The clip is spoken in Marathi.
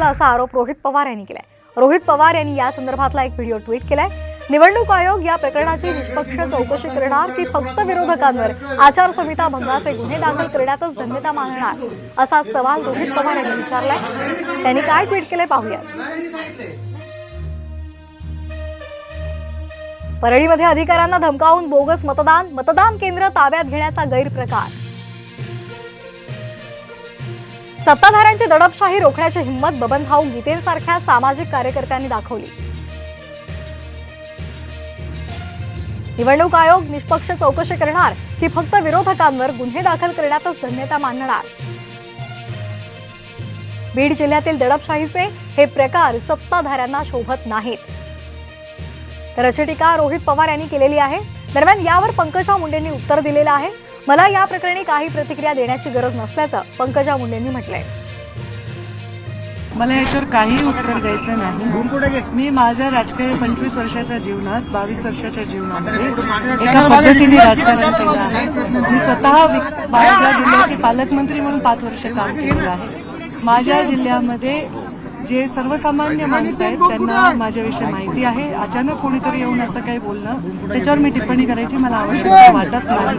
असा आरोप रोहित पवार यांनी केलाय. रोहित पवार यांनी या संदर्भातला एक व्हिडिओ ट्विट केलाय. निवडणूक आयोग या प्रकरणाची निष्पक्ष चौकशी करणार की फक्त विरोधकांवर आचारसंहिता भंगाचे गुन्हे दाखल करण्यातच धन्यता मानणार असा सवाल रोहित पवार यांनी विचारलाय. त्यांनी काय ट्विट केलंय पाहूयात. परळीमध्ये अधिकाऱ्यांना धमकावून बोगस मतदान. मतदान केंद्र ताब्यात घेण्याचा गैरप्रकार. सत्ताधाऱ्यांची दडपशाही रोखण्याची हिंमत बबनभाऊ गीतेंसारख्या सामाजिक कार्यकर्त्यांनी दाखवली. निवडणूक आयोग निष्पक्ष चौकशी करणार की फक्त विरोधकांवर गुन्हे दाखल करण्यातच धन्यता मानणार? बीड जिल्ह्यातील दडपशाहीचे हे प्रकार सत्ताधाऱ्यांना शोभत नाहीत. तर अशी टीका रोहित पवार यांनी केलेली आहे. दरम्यान यावर पंकजा मुंडेंनी उत्तर दिलेलं आहे. मला या प्रकरणी काही प्रतिक्रिया देण्याची गरज नसल्याचं पंकजा मुंडेंनी म्हटलंय. मला याच्यावर काही उत्तर द्यायचं नाही. मी माझ्या राजकीय पंचवीस वर्षाच्या जीवनात बावीस वर्षाच्या जीवनामध्ये एका पद्धतीने राजकारण केलं आहे. मी स्वतः माझ्या जिल्ह्याची पालकमंत्री म्हणून पाच वर्ष काम केलेलं आहे. माझ्या जिल्ह्यामध्ये जे सर्वसामान्य माणसं आहेत त्यांना माझ्याविषयी माहिती आहे. अचानक कोणीतरी येऊन असं काही बोलणं त्याच्यावर मी टिप्पणी करायची मला आवश्यकता वाटत नाही.